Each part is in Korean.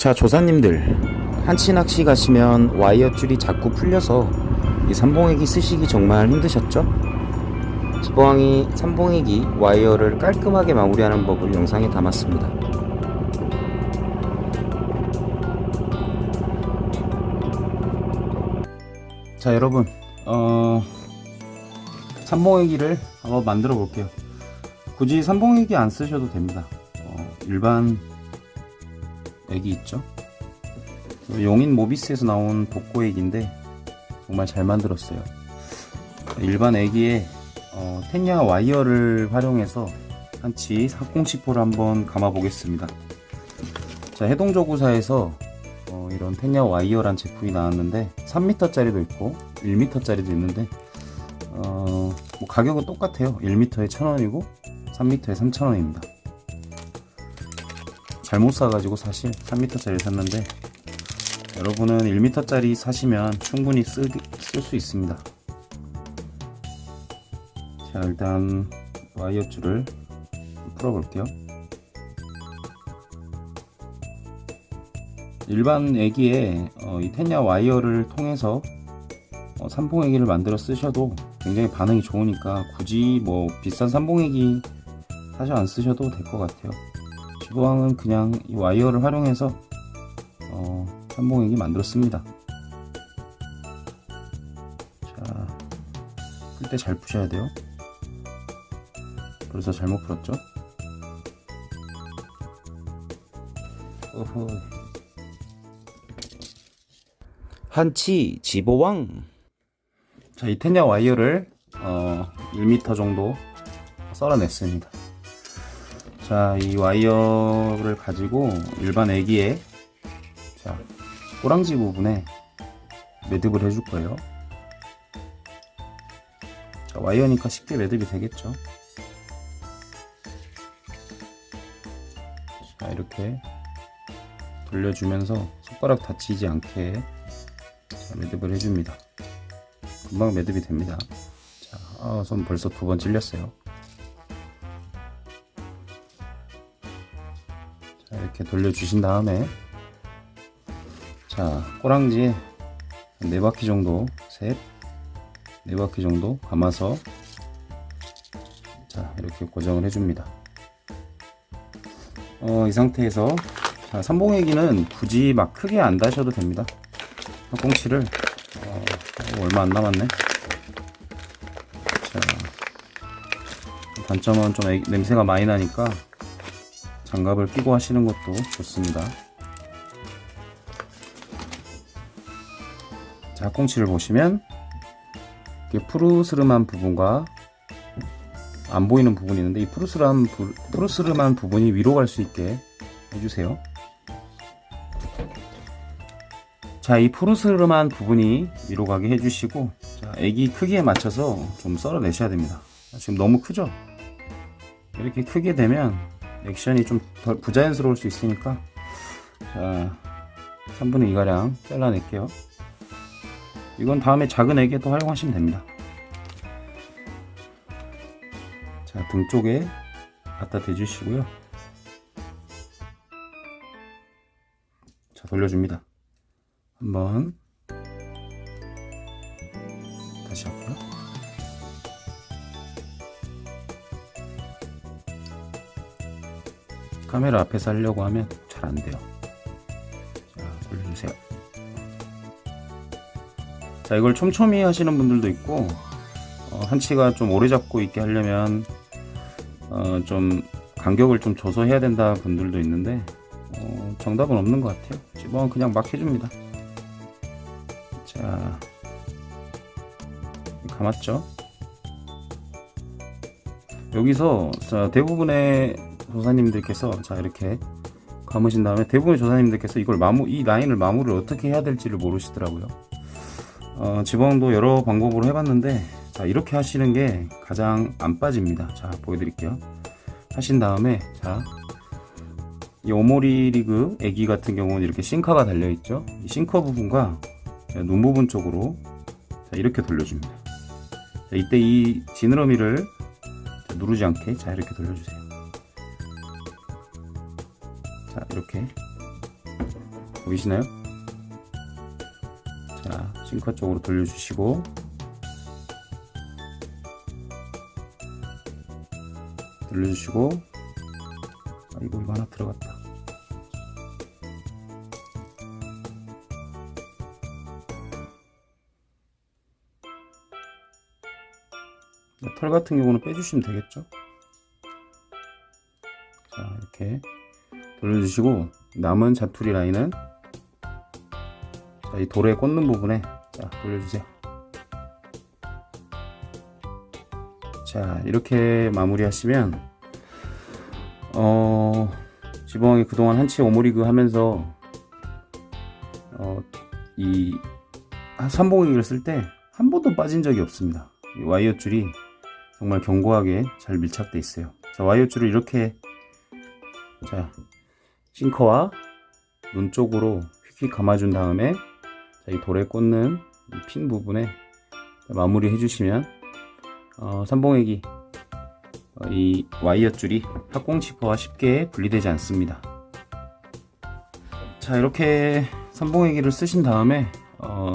자 조사님들 한치 낚시 가시면 와이어 줄이 자꾸 풀려서 이 삼봉액이 쓰시기 정말 힘드셨죠? 지보왕이 삼봉액이 와이어를 깔끔하게 마무리하는 법을 영상에 담았습니다. 자 여러분 어 삼봉액기를 한번 만들어 볼게요. 굳이 삼봉액기 안 쓰셔도 됩니다. 어, 일반 액이 있죠. 용인 모비스에서 나온 복고액인데 정말 잘 만들었어요. 일반 애기에 어, 텐야 와이어를 활용해서 한치 4010호를 한번 감아 보겠습니다. 자, 해동조구사에서 어, 이런 텐야 와이어란 제품이 나왔는데 3m짜리도 있고 1m짜리도 있는데 어, 뭐 가격은 똑같아요. 1m에 1,000원이고 3m에 3,000원입니다. 잘못 사가지고 사실 3m짜리 샀는데 여러분은 1m짜리 사시면 충분히 쓸 수 있습니다. 자 일단 와이어 줄을 풀어 볼게요. 일반 애기에 어, 이 텐야 와이어를 통해서 어, 삼봉애기를 만들어 쓰셔도 굉장히 반응이 좋으니까 굳이 뭐 비싼 삼봉애기 사실 안 쓰셔도 될 것 같아요. 지보왕은 그냥 이 와이어를 활용해서 어, 삼봉액이 만들었습니다. 자, 풀 때 잘 푸셔야 돼요. 벌써 잘못 풀었죠? 어허. 한치 지보왕. 자, 이 텐야 와이어를 어, 1m 정도 썰어냈습니다. 자, 이 와이어를 가지고 일반 애기에 자, 꼬랑지 부분에 매듭을 해줄 거예요. 자, 와이어니까 쉽게 매듭이 되겠죠. 자, 이렇게 돌려주면서 손가락 다치지 않게 자, 매듭을 해줍니다. 금방 매듭이 됩니다. 자, 아, 손 벌써 두 번 찔렸어요. 이렇게 돌려주신 다음에 자, 꼬랑지에 네 바퀴 정도, 셋, 네 바퀴 정도 감아서 자, 이렇게 고정을 해줍니다. 어, 이 상태에서 자, 삼봉애기는 굳이 막 크게 안 다셔도 됩니다. 꽁치를 어, 얼마 안 남았네. 자, 단점은 좀 냄새가 많이 나니까 장갑을 끼고 하시는 것도 좋습니다. 자, 꽁치를 보시면 이렇게 푸르스름한 부분과 안 보이는 부분이 있는데 이 푸르스름한, 부, 푸르스름한 부분이 위로 갈 수 있게 해주세요. 자, 이 푸르스름한 부분이 위로 가게 해주시고 자, 애기 크기에 맞춰서 좀 썰어내셔야 됩니다. 지금 너무 크죠? 이렇게 크게 되면 액션이 좀 덜 부자연스러울 수 있으니까 자, 3분의 2가량 잘라낼게요. 이건 다음에 작은 애기에도 활용하시면 됩니다. 자, 등 쪽에 갖다 대주시고요. 자, 돌려줍니다. 한번 다시 하고요. 카메라 앞에서 하려고 하면 잘 안 돼요. 자, 돌려주세요. 자, 이걸 촘촘히 하시는 분들도 있고, 어, 한치가 좀 오래 잡고 있게 하려면, 어, 좀 간격을 좀 줘서 해야 된다 분들도 있는데, 어, 정답은 없는 것 같아요. 지금 그냥 막 해줍니다. 자, 감았죠? 여기서 자, 대부분의 조사님들께서 자 이렇게 감으신 다음에 대부분의 조사님들께서 이걸 마무 이 라인을 마무리를 어떻게 해야 될지를 모르시더라고요. 어, 지방도 여러 방법으로 해봤는데 자 이렇게 하시는 게 가장 안 빠집니다. 자 보여드릴게요. 하신 다음에 자. 이 오모리 리그 애기 같은 경우는 이렇게 싱커가 달려 있죠. 이 싱커 부분과 눈 부분 쪽으로 자, 이렇게 돌려줍니다. 자, 이때 이 지느러미를 자, 누르지 않게 자 이렇게 돌려주세요. 자 이렇게. 보이시나요? 자, 싱커 쪽으로 돌려주시고. 돌려주시고. 아이고 이거 하나 들어갔다. 털 같은 경우는 빼주시면 되겠죠? 자 이렇게 돌려주시고 남은 자투리 라인은 자, 이 돌에 꽂는 부분에 자 돌려주세요. 자 이렇게 마무리 하시면 어 지붕이 그동안 한치 오모리그 하면서 어 이 삼봉이를 쓸 때 한 번도 빠진 적이 없습니다. 이 와이어 줄이 정말 견고하게 잘 밀착돼 있어요. 자 와이어 줄을 이렇게 자 싱커와 눈 쪽으로 휙휙 감아준 다음에 자, 이 돌에 꽂는 이 핀 부분에 마무리 해주시면 어, 삼봉액이 어, 이 와이어 줄이 합공 지퍼와 쉽게 분리되지 않습니다. 자 이렇게 삼봉액기를 쓰신 다음에 어,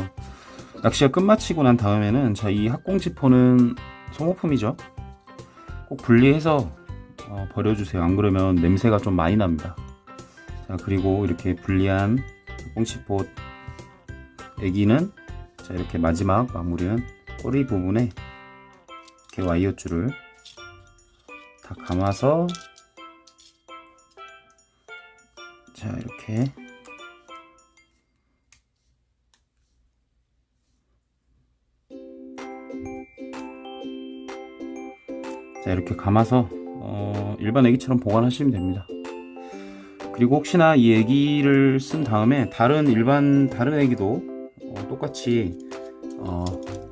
낚시가 끝마치고 난 다음에는 자 이 합공 지퍼는 소모품이죠. 꼭 분리해서 어, 버려주세요. 안 그러면 냄새가 좀 많이 납니다. 자 그리고 이렇게 분리한 꽁치포 애기는 자 이렇게 마지막 마무리는 꼬리 부분에 이렇게 와이어 줄을 다 감아서 자 이렇게 자 이렇게 감아서 어, 일반 애기처럼 보관하시면 됩니다. 그리고 혹시나 이 애기를 쓴 다음에 다른 일반 다른 애기도 어, 똑같이 어,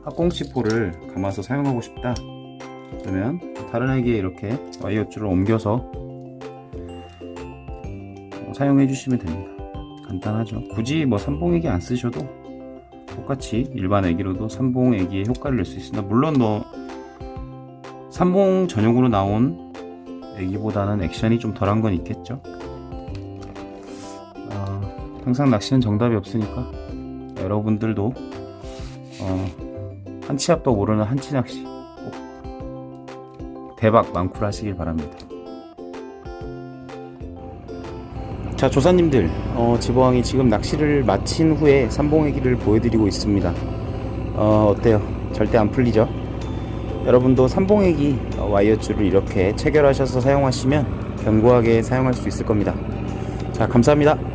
합공치포를 감아서 사용하고 싶다. 그러면 다른 애기에 이렇게 와이어 줄을 옮겨서 어, 사용해 주시면 됩니다. 간단하죠. 굳이 뭐 삼봉애기 안 쓰셔도 똑같이 일반 애기로도 삼봉 애기의 효과를 낼 수 있습니다. 물론 뭐 삼봉 전용으로 나온 애기보다는 액션이 좀 덜한 건 있겠죠. 어, 항상 낚시는 정답이 없으니까 여러분들도 어, 한치 앞도 모르는 한치 낚시 꼭 대박 많구를 하시길 바랍니다. 자 조사님들 어, 지보왕이 지금 낚시를 마친 후에 삼봉애기를 보여드리고 있습니다. 어, 어때요? 절대 안 풀리죠? 여러분도 삼봉애기 어, 와이어 줄을 이렇게 체결하셔서 사용하시면 견고하게 사용할 수 있을 겁니다. 자 감사합니다.